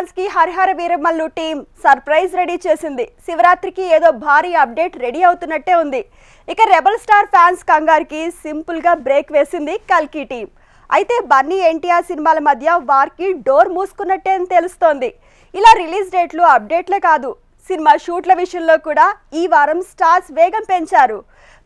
ఫ్యాన్స్కి Harihara Veeramallu team surprise ready చేసింది. శివరాత్రికి ఏదో భారీ అప్డేట్ రెడీ అవుతున్నట్టే ఉంది. ఇక రెబల్ స్టార్ ఫ్యాన్స్ కంగారికి సింపుల్గా బ్రేక్ వేసింది కల్కి టీం. అయితే బన్నీ ఎన్టీఆర్ సినిమాల మధ్య వారికి డోర్ మూసుకున్నట్టే అని తెలుస్తోంది. ఇలా రిలీజ్ డేట్లు అప్డేట్లే కాదు సినిమా షూట్ల విషయంలో కూడా ఈ వారం స్టార్స్ వేగం పెంచారు.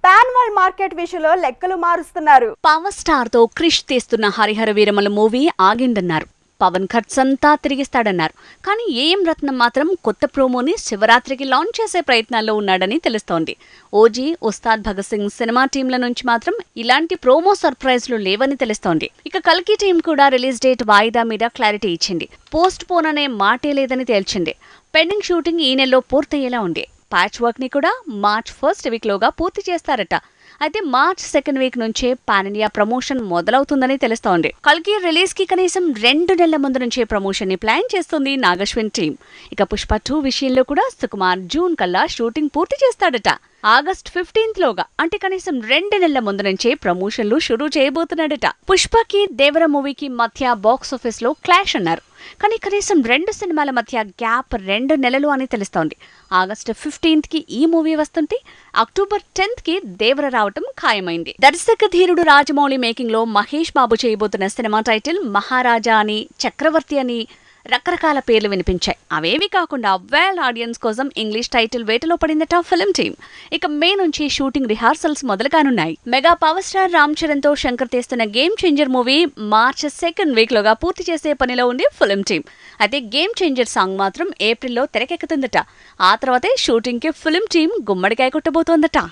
పాన్ వాల్ మార్కెట్ విషయంలో లెక్కలు మారుస్తున్నారు. పవర్ స్టార్తో క్రిష్ తీస్తున్న హరిహర వీరమల మూవీ ఆగిందన్నారు. పవన్ ఖర్చంతా తిరిగిస్తాడన్నారు. కానీ ఏఎం రత్నం మాత్రం కొత్త ప్రోమోని శివరాత్రికి లాంచ్ చేసే ప్రయత్నాల్లో ఉన్నాడని తెలుస్తోంది. ఓజీ ఉస్తాద్ భగత్ సింగ్ సినిమా టీంల నుంచి మాత్రం ఇలాంటి ప్రోమో సర్ప్రైజ్లు లేవని తెలుస్తోంది. ఇక కల్కి టీం కూడా రిలీజ్ డేట్ వాయిదా మీద క్లారిటీ ఇచ్చింది. పోస్ట్ పోన్ అనే మాటే లేదని తేల్చింది. పెండింగ్ షూటింగ్ ఈ నెలలో పూర్తయ్యేలా ఉంది. ప్యాచ్ వర్క్ని కూడా మార్చ్ ఫస్ట్ వీక్ లోగా పూర్తి చేస్తారట. అయితే మార్చ్ సెకండ్ వీక్ నుంచే పాన్ ఇండియా ప్రమోషన్ మొదలవుతుందని తెలుస్తోంది. కల్కి రిలీజ్కి కనీసం రెండు నెలల ముందు నుంచే ప్రమోషన్ని ప్లాన్ చేస్తుంది నాగశ్విన్ టీం ఇక పుష్ప టూ విషయంలో కూడా సుకుమార్ జూన్ కల్లా షూటింగ్ పూర్తి చేస్తాడట. ఆగస్ట్ ఫిఫ్టీన్త్ లోగా. అంటే కనీసం రెండు నెలల ముందు నుంచే ప్రమోషన్లు షురూ చేయబోతున్నాడట. పుష్పకి దేవర మూవీకి మధ్య బాక్స్ ఆఫీస్లో క్లాష్ అన్నారు. కానీ కనీసం రెండు సినిమాల మధ్య గ్యాప్ రెండు నెలలు అని తెలుస్తోంది. ఆగస్టు ఫిఫ్టీన్త్కి ఈ మూవీ వస్తుంటే అక్టోబర్ టెన్త్కి దేవర రావటం ఖాయమైంది. దర్శక ధీరుడు రాజమౌళి మేకింగ్లో మహేష్ బాబు చేయబోతున్న సినిమా టైటిల్ మహారాజా అని చక్రవర్తి అని రకరకాల పేర్లు వినిపించాయి. అవేవి కాకుండా వేల్ ఆడియన్స్ కోసం ఇంగ్లీష్ టైటిల్ వేటలో పడిందట ఫిలిం టీం. ఇక మే నుంచి షూటింగ్ రిహార్సల్స్ మొదలు కానున్నాయి మెగా పవర్ స్టార్ రామ్ చరణ్తో శంకర్ తీస్తున్న game changer movie March second week లోగా పూర్తి చేసే పనిలో ఉంది ఫిలిం టీం. అయితే గేమ్ చేంజర్ సాంగ్ మాత్రం ఏప్రిల్లో తెరకెక్కుతుందట. ఆ తర్వాతే షూటింగ్కి ఫిలిం టీం గుమ్మడికాయ కొట్టబోతోందట.